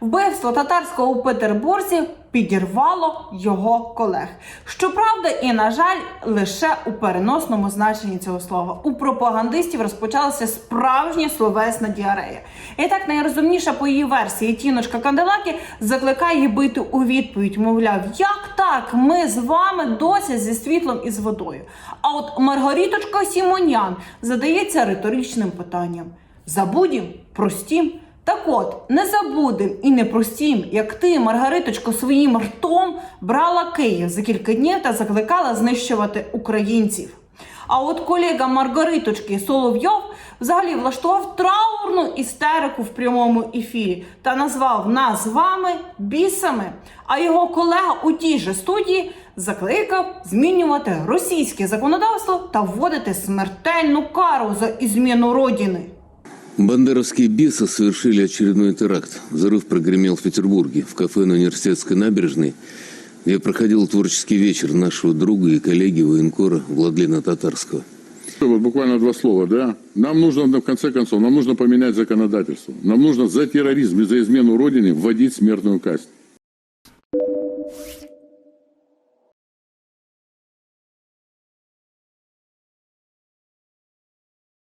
Вбивство татарського у Петербурзі підірвало його колег. Щоправда, і на жаль, лише у переносному значенні цього слова. У пропагандистів розпочалася справжня словесна діарея. І так найрозумніша по її версії Тіночка Канделакі закликає її бити у відповідь. Мовляв, як так? Ми з вами досі зі світлом і з водою. А от Маргаріточка Сімонян задається риторичним питанням: забудім, простім. Так от, не забудем і не простім, як ти, Маргариточко, своїм ртом брала Київ за кілька днів та закликала знищувати українців. А от колега Маргариточки Соловйов взагалі влаштував траурну істерику в прямому ефірі та назвав нас з вами бісами. А його колега у тій же студії закликав змінювати російське законодавство та вводити смертельну кару за ізміну родини. Бандеровские бесы совершили очередной теракт. Взрыв прогремел в Петербурге, в кафе на Университетской набережной, где проходил творческий вечер нашего друга и коллеги военкора Владлена Татарского. Вот буквально два слова, да. Нам нужно, в конце концов, нам нужно поменять законодательство. Нам нужно за терроризм и за измену Родине вводить смертную казнь.